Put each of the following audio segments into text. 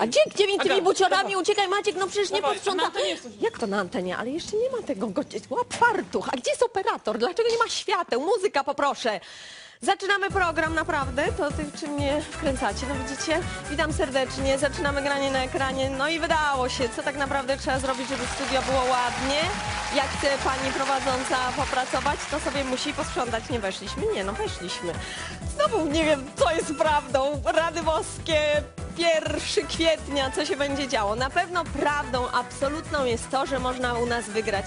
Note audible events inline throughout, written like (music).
A gdzie, gdzie mi tymi buciorami uciekaj Maciek, no przecież nie Dawaj, posprząta. na antenie jesteś. Jak to na antenie? Ale jeszcze nie ma tego gościa. Łap fartuch. A gdzie jest operator? Dlaczego nie ma świateł? Muzyka poproszę. Zaczynamy program, naprawdę, to tych czy mnie wkręcacie, no widzicie? Witam serdecznie, zaczynamy granie na ekranie, no i wydało się, co tak naprawdę trzeba zrobić, żeby studio było ładnie. Jak chce pani prowadząca popracować, to sobie musi posprzątać. Nie weszliśmy? Nie, no weszliśmy. Znowu nie wiem, co jest prawdą. Rady boskie, 1 kwietnia, co się będzie działo. Na pewno prawdą absolutną jest to, że można u nas wygrać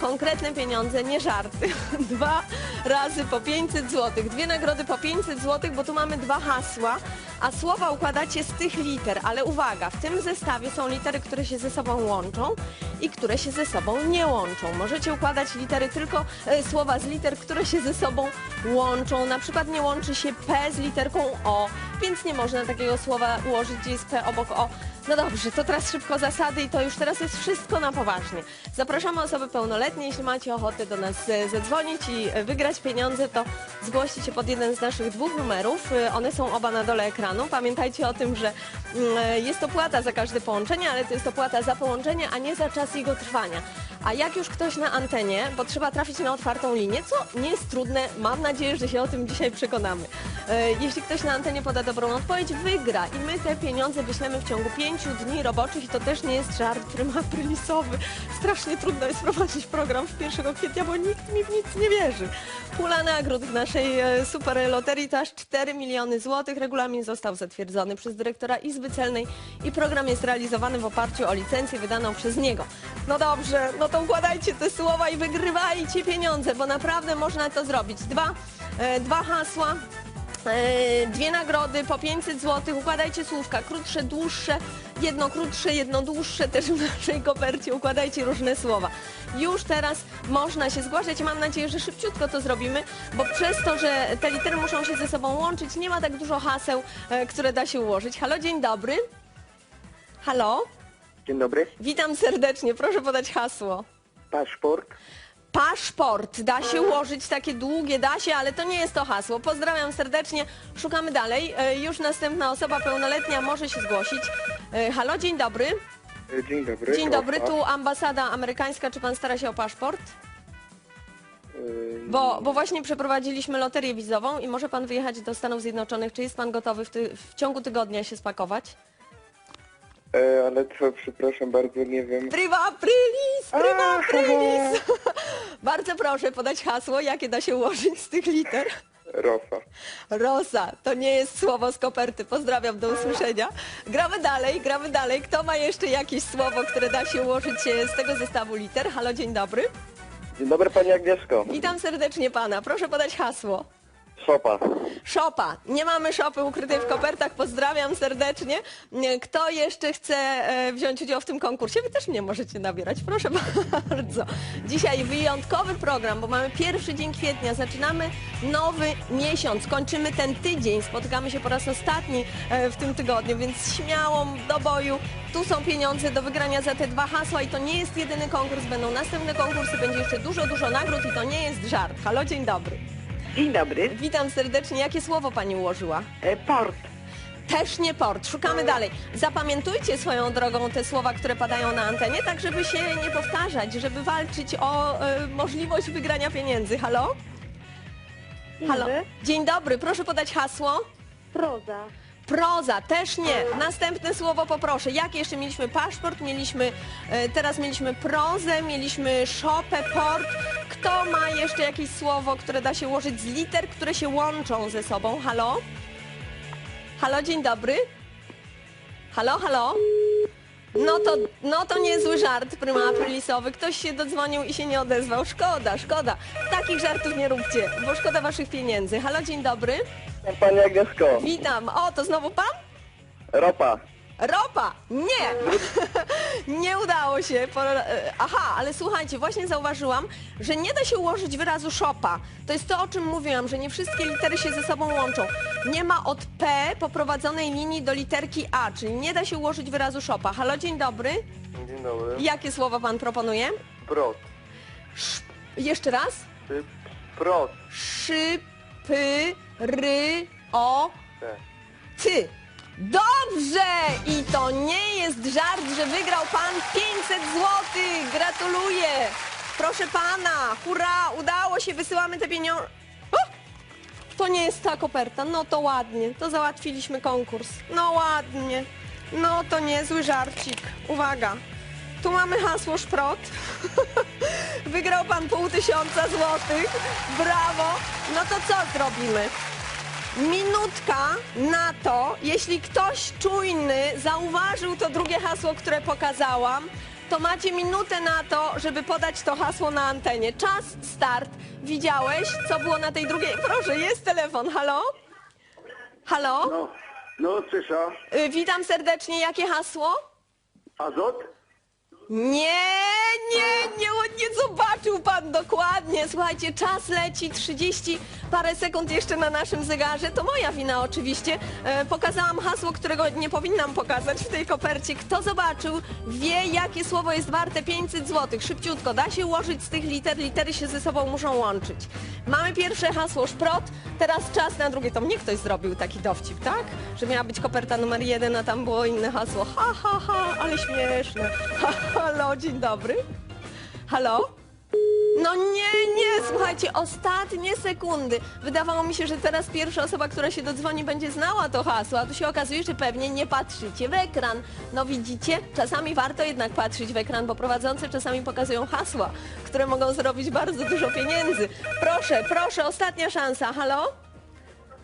konkretne pieniądze, nie żarty. (laughs) Dwa razy po 500 zł. Dwie nagrody po 500 zł, bo tu mamy dwa hasła, a słowa układacie z tych liter. Ale uwaga, w tym zestawie są litery, które się ze sobą łączą i które się ze sobą nie łączą. Możecie układać litery tylko e, słowa z liter, które się ze sobą łączą. Na przykład nie łączy się P z literką O, więc nie można takiego słowa ułożyć, gdzie jest P obok O. No dobrze, to teraz szybko zasady i to już teraz jest wszystko na poważnie. Zapraszamy osoby pełnoletnie, jeśli macie ochotę do nas e, zadzwonić i wygrać pieniądze, to zgłoście się pod jeden z naszych dwóch numerów. E, One są oba na dole ekranu. Pamiętajcie o tym, że mm, e, jest to płata za każde połączenie, ale to jest to płata za połączenie, a nie za czas jego trwania. A jak już ktoś na antenie, bo trzeba trafić na otwartą linię, co nie jest trudne, mam nadzieję, że się o tym dzisiaj przekonamy. E, Jeśli ktoś na antenie poda dobrą odpowiedź, wygra i my te pieniądze wyślemy w ciągu pięciu dni roboczych i to też nie jest żart prylisowy. Strasznie trudno jest prowadzić program w 1 kwietnia, bo nikt mi w nic nie wierzy. Pula nagród w naszej e, super loterii to aż 4 miliony złotych. Regulamin został zatwierdzony przez dyrektora Izby Celnej i program jest realizowany w oparciu o licencję wydaną przez niego. No dobrze, no to układajcie te słowa i wygrywajcie pieniądze, bo naprawdę można to zrobić. Dwa, e, dwa hasła, e, dwie nagrody po 500 zł. Układajcie słówka, krótsze, dłuższe, jedno krótsze, jedno dłuższe. Też w naszej kopercie układajcie różne słowa. Już teraz można się zgłaszać mam nadzieję, że szybciutko to zrobimy, bo przez to, że te litery muszą się ze sobą łączyć, nie ma tak dużo haseł, e, które da się ułożyć. Halo, dzień dobry. Halo, Dzień dobry. witam serdecznie, proszę podać hasło. Paszport. Paszport. Da się ułożyć takie długie, da się, ale to nie jest to hasło. Pozdrawiam serdecznie. Szukamy dalej. E, Już następna osoba pełnoletnia może się zgłosić. E, Halo, dzień dobry. E, Dzień dobry. Dzień dobry, tu ambasada amerykańska. Czy pan stara się o paszport? E, Bo, bo właśnie przeprowadziliśmy loterię wizową i może pan wyjechać do Stanów Zjednoczonych. Czy jest pan gotowy w, ty, w ciągu tygodnia się spakować? E, ale co, przepraszam bardzo, nie wiem. Prima aprilis! Prima A, aprilis! (laughs) Bardzo proszę podać hasło, jakie da się ułożyć z tych liter. Rosa. Rosa, to nie jest słowo z koperty. Pozdrawiam, do usłyszenia. Gramy dalej, gramy dalej. Kto ma jeszcze jakieś słowo, które da się ułożyć e, z tego zestawu liter? Halo, dzień dobry. Dzień dobry Pani Agnieszko. Witam serdecznie pana. Proszę podać hasło. Szopa. Szopa. Nie mamy szopy ukrytej w kopertach. Pozdrawiam serdecznie. Nie, Kto jeszcze chce e, wziąć udział w tym konkursie? Wy też mnie możecie nabierać. Proszę (laughs) bardzo. Dzisiaj wyjątkowy program, bo mamy pierwszy dzień kwietnia. Zaczynamy nowy miesiąc. Kończymy ten tydzień. Spotykamy się po raz ostatni e, w tym tygodniu, więc śmiało do boju. Tu są pieniądze do wygrania za te dwa hasła i to nie jest jedyny konkurs. Będą następne konkursy, będzie jeszcze dużo, dużo nagród i to nie jest żart. Halo, dzień dobry. Dzień dobry. Witam serdecznie. Jakie słowo pani ułożyła? E, Port. Też nie port. Szukamy dalej. Zapamiętujcie swoją drogą te słowa, które padają na antenie, tak żeby się nie powtarzać, żeby walczyć o e, możliwość wygrania pieniędzy. Halo? Halo. Dzień dobry. Proszę podać hasło. Proza. Proza, też nie. Następne słowo poproszę. Jakie jeszcze mieliśmy? Paszport, mieliśmy, e, teraz mieliśmy prozę, mieliśmy szopę, port. Kto ma jeszcze jakieś słowo, które da się ułożyć z liter, które się łączą ze sobą? Halo? Halo, dzień dobry. Halo, halo? No to, no to niezły żart pryma aprilisowy. Ktoś się dodzwonił i się nie odezwał. Szkoda, szkoda. Takich żartów nie róbcie, bo szkoda waszych pieniędzy. Halo, dzień dobry. Pani Agnieszko. Witam. O, to znowu pan? Ropa. Ropa! Nie! (laughs) nie udało się. E, Aha, ale słuchajcie, właśnie zauważyłam, że nie da się ułożyć wyrazu szopa. To jest to, o czym mówiłam, że nie wszystkie litery się ze sobą łączą. Nie ma od P poprowadzonej linii do literki A, czyli nie da się ułożyć wyrazu szopa. Halo, dzień dobry. Dzień dobry. Jakie słowo pan proponuje? Prot. Jeszcze raz? Prot. Szy, py, ry, o, Te. ty. Dobrze! I to nie jest żart, że wygrał pan 500 zł. Gratuluję. Proszę pana, hurra, udało się, wysyłamy te pieniądze. To nie jest ta koperta, no to ładnie, to załatwiliśmy konkurs. No ładnie, no to niezły żarcik. Uwaga, tu mamy hasło szprot. (laughs) Wygrał pan pół tysiąca złotych. Brawo. No to co zrobimy? Minutka na to, jeśli ktoś czujny zauważył to drugie hasło, które pokazałam, to macie minutę na to, żeby podać to hasło na antenie. Czas, start. Widziałeś, co było na tej drugiej? Proszę, jest telefon. Halo? Halo? No, no słyszę. Y, witam serdecznie. Jakie hasło? Azot? Nie, nie, nie, nie pan dokładnie. Słuchajcie, czas leci, 30 parę sekund jeszcze na naszym zegarze. To moja wina oczywiście. E, pokazałam hasło, którego nie powinnam pokazać w tej kopercie. Kto zobaczył, wie jakie słowo jest warte 500 zł. Szybciutko, da się ułożyć z tych liter, litery się ze sobą muszą łączyć. Mamy pierwsze hasło szprot, teraz czas na drugie. To mnie ktoś zrobił taki dowcip, tak? Że miała być koperta numer jeden, a tam było inne hasło. Ha, ha, ha, ale śmieszne. Ha, (laughs) halo, dzień dobry. Halo? No nie, nie, słuchajcie, ostatnie sekundy. Wydawało mi się, że teraz pierwsza osoba, która się dodzwoni, będzie znała to hasło, a tu się okazuje, że pewnie nie patrzycie w ekran. No widzicie, czasami warto jednak patrzeć w ekran, bo prowadzący czasami pokazują hasła, które mogą zrobić bardzo dużo pieniędzy. Proszę, proszę, ostatnia szansa. Halo?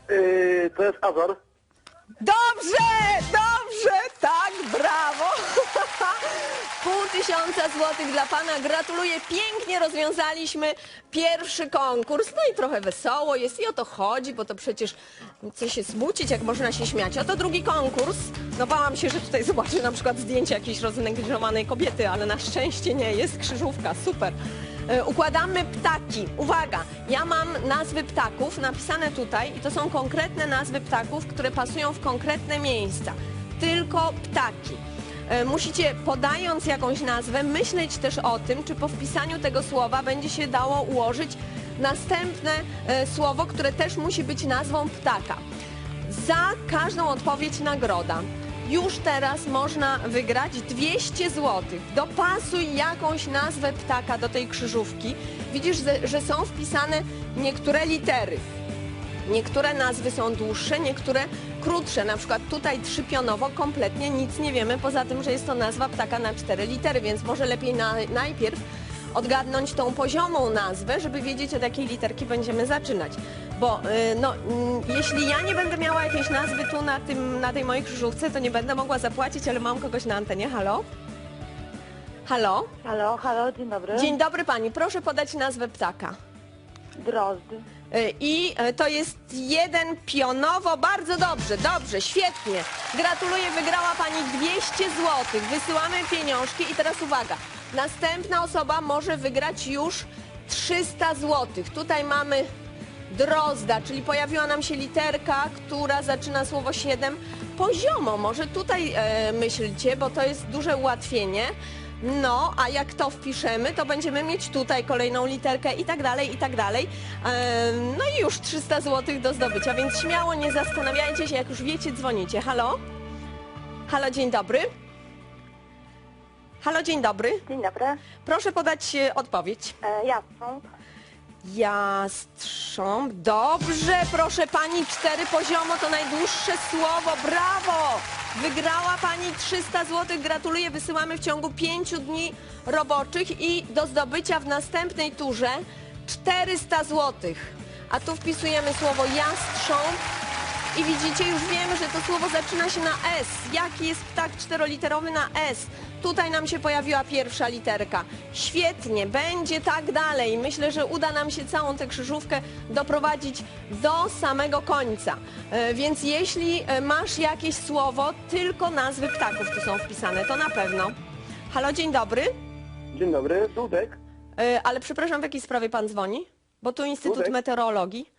Yy, to jest Azor. Dobrze, dobrze, tak, brawo. Tysiąca złotych dla pana. Gratuluję, pięknie rozwiązaliśmy pierwszy konkurs. No i trochę wesoło jest i o to chodzi, bo to przecież co się smucić, jak można się śmiać. Oto drugi konkurs. No bałam się, że tutaj zobaczę na przykład zdjęcie jakiejś roznegliżowanej kobiety, ale na szczęście nie, jest krzyżówka, super. E, Układamy ptaki. Uwaga, ja mam nazwy ptaków napisane tutaj i to są konkretne nazwy ptaków, które pasują w konkretne miejsca. Tylko ptaki. E, Musicie, podając jakąś nazwę, myśleć też o tym, czy po wpisaniu tego słowa będzie się dało ułożyć następne e, słowo, które też musi być nazwą ptaka. Za każdą odpowiedź nagroda. Już teraz można wygrać 200 zł. Dopasuj jakąś nazwę ptaka do tej krzyżówki. Widzisz, że- że są wpisane niektóre litery. Niektóre nazwy są dłuższe, niektóre krótsze. Na przykład tutaj trzypionowo kompletnie nic nie wiemy, poza tym, że jest to nazwa ptaka na cztery litery, więc może lepiej na, najpierw odgadnąć tą poziomą nazwę, żeby wiedzieć od jakiej literki będziemy zaczynać. Bo y, no, mm, jeśli ja nie będę miała jakiejś nazwy tu na, tym, na tej mojej krzyżówce, to nie będę mogła zapłacić, ale mam kogoś na antenie. Halo? Halo? Halo, halo, dzień dobry. Dzień dobry pani, proszę podać nazwę ptaka. Drozdy. I y, to jest jeden pionowo, bardzo dobrze, dobrze, świetnie. Gratuluję, wygrała Pani 200 zł. Wysyłamy pieniążki i teraz uwaga, następna osoba może wygrać już 300 zł. Tutaj mamy drozda, czyli pojawiła nam się literka, która zaczyna słowo 7 poziomo. Może tutaj e, myślcie, bo to jest duże ułatwienie. No, a jak to wpiszemy, to będziemy mieć tutaj kolejną literkę i tak dalej, i tak dalej. No i już 300 zł do zdobycia, więc śmiało nie zastanawiajcie się, jak już wiecie, dzwonicie. Halo? Halo, dzień dobry. Halo, dzień dobry. Dzień dobry. Proszę podać e, odpowiedź. E, Jastrząb. Jastrząb. Dobrze, proszę pani, cztery poziomo to najdłuższe słowo. Brawo! Wygrała pani 300 zł. Gratuluję. Wysyłamy w ciągu pięciu dni roboczych i do zdobycia w następnej turze 400 zł. A tu wpisujemy słowo jastrząb. I widzicie, już wiemy, że to słowo zaczyna się na S. Jaki jest ptak czteroliterowy na S? Tutaj nam się pojawiła pierwsza literka. Świetnie, będzie tak dalej. Myślę, że uda nam się całą tę krzyżówkę doprowadzić do samego końca. E, Więc jeśli e, masz jakieś słowo, tylko nazwy ptaków tu są wpisane, to na pewno. Halo, dzień dobry. Dzień dobry, Dudek. E, Ale przepraszam, w jakiej sprawie pan dzwoni? Bo tu Instytut Dudek. Meteorologii.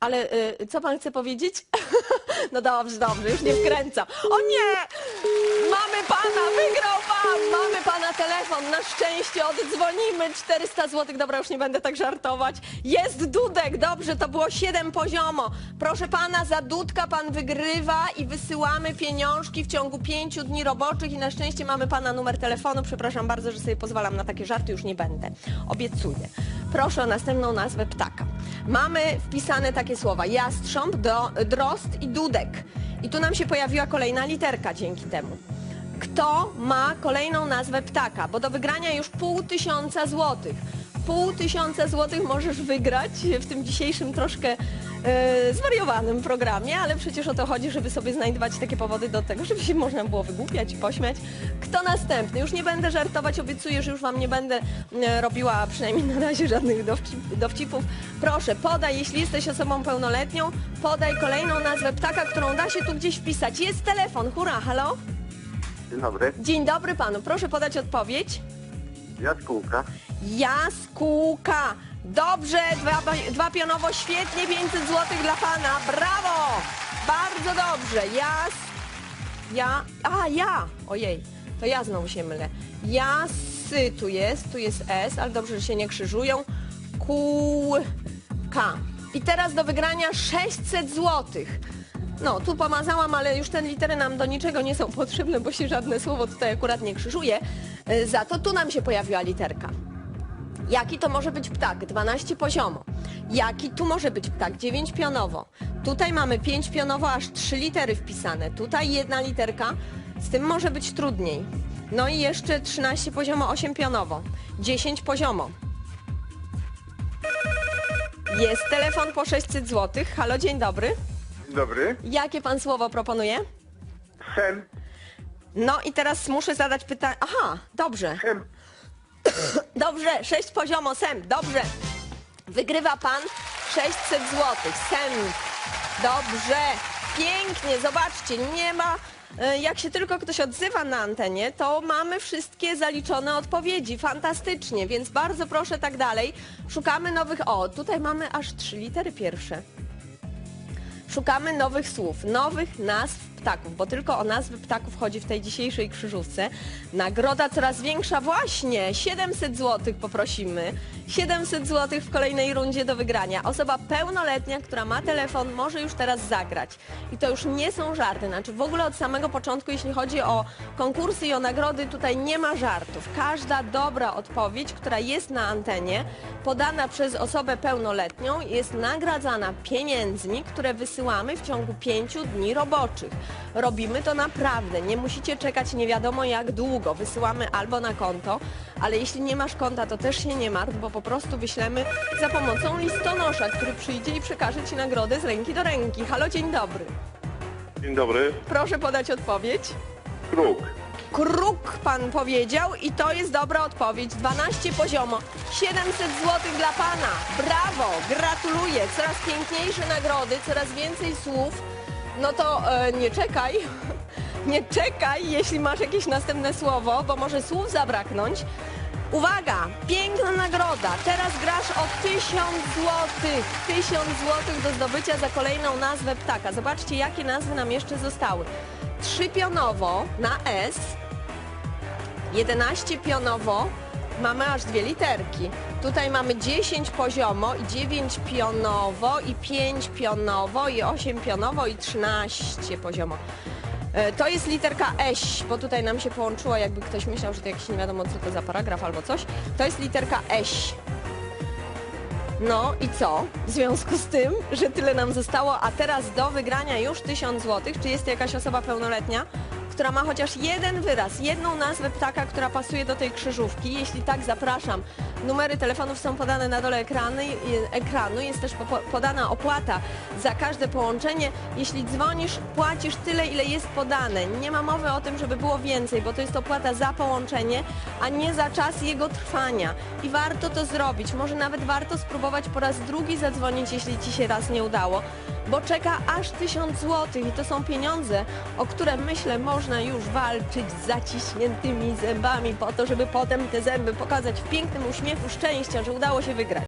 Ale y, co pan chce powiedzieć? (laughs) no dobrze, dobrze, już nie wkręcam. O nie! Mamy pana, wygrał pan! mamy pana telefon, na szczęście oddzwonimy. 400 zł, dobra, już nie będę tak żartować. Jest Dudek, dobrze, to było 7 poziomo. Proszę pana, za Dudka pan wygrywa i wysyłamy pieniążki w ciągu 5 dni roboczych i na szczęście mamy pana numer telefonu. Przepraszam bardzo, że sobie pozwalam na takie żarty, już nie będę. Obiecuję. Proszę o następną nazwę ptaka. Mamy wpisane takie słowa, jastrząb, do, drozd i dudek. I tu nam się pojawiła kolejna literka dzięki temu kto ma kolejną nazwę ptaka, bo do wygrania już pół tysiąca złotych. Pół tysiąca złotych możesz wygrać w tym dzisiejszym troszkę e, zwariowanym programie, ale przecież o to chodzi, żeby sobie znajdować takie powody do tego, żeby się można było wygłupiać i pośmiać. Kto następny? Już nie będę żartować, obiecuję, że już wam nie będę e, robiła przynajmniej na razie żadnych dowcip, dowcipów. Proszę, podaj, jeśli jesteś osobą pełnoletnią, podaj kolejną nazwę ptaka, którą da się tu gdzieś wpisać. Jest telefon, hurra, halo? Dzień dobry. Dzień dobry panu, proszę podać odpowiedź. Jaskółka. Jaskółka. Dobrze, dwa, dwa pionowo, świetnie, 500 zł dla pana, brawo! Bardzo dobrze, jas... Ja... A, ja! Ojej, to ja znowu się mylę. Jasy tu jest, tu jest S, ale dobrze, że się nie krzyżują. Kółka. I teraz do wygrania 600 złotych. No, tu pomazałam, ale już te litery nam do niczego nie są potrzebne, bo się żadne słowo tutaj akurat nie krzyżuje. Y, Za to tu nam się pojawiła literka. Jaki to może być ptak? 12 poziomo. Jaki tu może być ptak? 9 pionowo. Tutaj mamy 5 pionowo, aż 3 litery wpisane. Tutaj jedna literka. Z tym może być trudniej. No i jeszcze 13 poziomo, 8 pionowo. 10 poziomo. Jest telefon po 600 zł. Halo, dzień dobry. Dzień dobry. Jakie pan słowo proponuje? Chem. No i teraz muszę zadać pytanie. Aha, dobrze. Chem. (coughs) Dobrze, 6 poziomo, sem, dobrze. Wygrywa pan 600 zł. Sem. Dobrze. Pięknie, zobaczcie, nie ma. e, Jak się tylko ktoś odzywa na antenie, to mamy wszystkie zaliczone odpowiedzi. Fantastycznie, więc bardzo proszę tak dalej. Szukamy nowych. O, tutaj mamy aż trzy litery pierwsze. Szukamy nowych słów, nowych nazw ptaków, bo tylko o nazwy ptaków chodzi w tej dzisiejszej krzyżówce. Nagroda coraz większa właśnie, 700 zł poprosimy. 700 zł w kolejnej rundzie do wygrania. Osoba pełnoletnia, która ma telefon, może już teraz zagrać. I to już nie są żarty, znaczy w ogóle od samego początku, jeśli chodzi o konkursy i o nagrody, tutaj nie ma żartów. Każda dobra odpowiedź, która jest na antenie, podana przez osobę pełnoletnią, jest nagradzana pieniędzmi, które wysyłamy w ciągu pięciu dni roboczych. Robimy to naprawdę, nie musicie czekać nie wiadomo jak długo. Wysyłamy albo na konto, ale jeśli nie masz konta, to też się nie martw, bo po prostu wyślemy za pomocą listonosza, który przyjdzie i przekaże Ci nagrodę z ręki do ręki. Halo, dzień dobry. Dzień dobry. Proszę podać odpowiedź. Kruk. Kruk pan powiedział i to jest dobra odpowiedź. 12 poziomo. 700 zł dla pana. Brawo, gratuluję. Coraz piękniejsze nagrody, coraz więcej słów. No to e, nie czekaj. (laughs) Nie czekaj, jeśli masz jakieś następne słowo, bo może słów zabraknąć. Uwaga, piękna nagroda. Teraz grasz o 1000 złotych. 1000 złotych do zdobycia za kolejną nazwę ptaka. Zobaczcie, jakie nazwy nam jeszcze zostały. Trzy pionowo na S, 11 pionowo, mamy aż dwie literki. Tutaj mamy 10 poziomo i 9 pionowo i 5 pionowo i 8 pionowo i 13 poziomo. E, To jest literka Eś, bo tutaj nam się połączyło, jakby ktoś myślał, że to jakiś nie wiadomo co to za paragraf albo coś. To jest literka Eś. No i co? W związku z tym, że tyle nam zostało, a teraz do wygrania już 1000 zł, czy jest jakaś osoba pełnoletnia, która ma chociaż jeden wyraz, jedną nazwę ptaka, która pasuje do tej krzyżówki? Jeśli tak, zapraszam. Numery telefonów są podane na dole ekrany, ekranu. Jest też podana opłata za każde połączenie. Jeśli dzwonisz, płacisz tyle, ile jest podane. Nie ma mowy o tym, żeby było więcej, bo to jest opłata za połączenie, a nie za czas jego trwania. I warto to zrobić. Może nawet warto spróbować po raz drugi zadzwonić, jeśli ci się raz nie udało, bo czeka aż 1000 zł i to są pieniądze, o które myślę można już walczyć z zaciśniętymi zębami po to, żeby potem te zęby pokazać w pięknym uśmiechu szczęścia, że udało się wygrać.